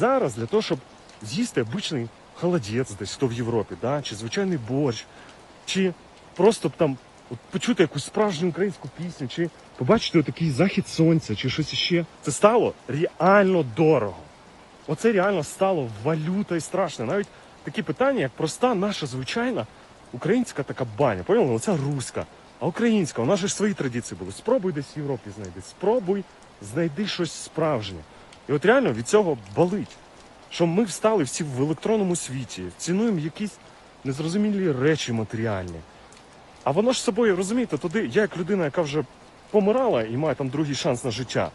Зараз для того, щоб з'їсти обичний холодець десь, хто в Європі, да? чи звичайний борщ, чи просто там от, почути якусь справжню українську пісню, чи побачити такий захід сонця, чи щось іще. Це стало реально дорого. Оце реально стало валютою страшне. Навіть такі питання, як проста наша звичайна українська така баня. Поняли? Оця руська. А українська, у нас ж свої традиції були. Спробуй десь в Європі знайди. Спробуй знайди щось справжнє. І от реально від цього болить. Що ми встали всі в електронному світі, цінуємо якісь незрозумілі речі матеріальні. А воно ж собою, розумієте, туди, я як людина, яка вже помирала і має там другий шанс на життя.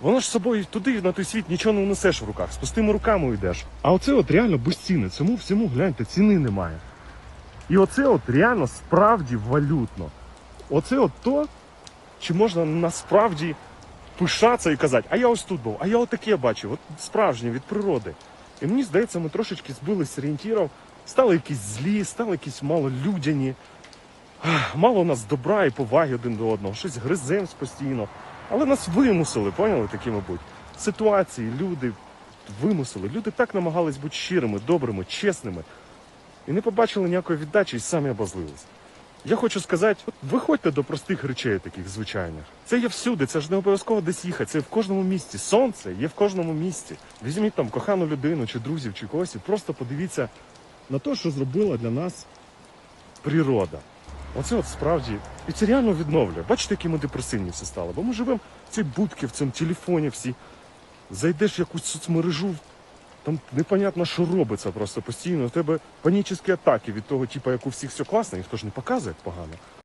Воно ж собою туди на той світ нічого не унесеш в руках, з пустими руками йдеш. А оце от реально безцінне. Цьому всьому гляньте, ціни немає. І оце от реально справді валютно. Оце от то, чи можна насправді пишатися і казати, а я ось тут був, а я отаке бачив, от справжнє від природи. І мені здається, ми трошечки збились з орієнтірів, стали якісь злі, стали якісь малолюдяні. Мало у нас добра і поваги один до одного, щось гриземось постійно. Але нас вимусили, поняли такі, мабуть. Ситуації, люди вимусили. Люди так намагались бути щирими, добрими, чесними. І не побачили ніякої віддачі і самі обозлились. Я хочу сказати, от виходьте до простих речей, таких звичайних. Це є всюди, це ж не обов'язково десь їхати, це в кожному місті. Сонце є в кожному місті. Візьміть там кохану людину, чи друзів, чи когось, і просто подивіться на те, що зробила для нас природа. Оце от справді. І це реально відновлює. Бачите, які ми депресивні всі стали. Бо ми живемо в цій будці, в цьому телефоні всі. Зайдеш в якусь соцмережу, там непонятно, що робиться просто постійно. У тебе панічні атаки від того, типу, як у всіх все класно, ніхто ж не показує як погано.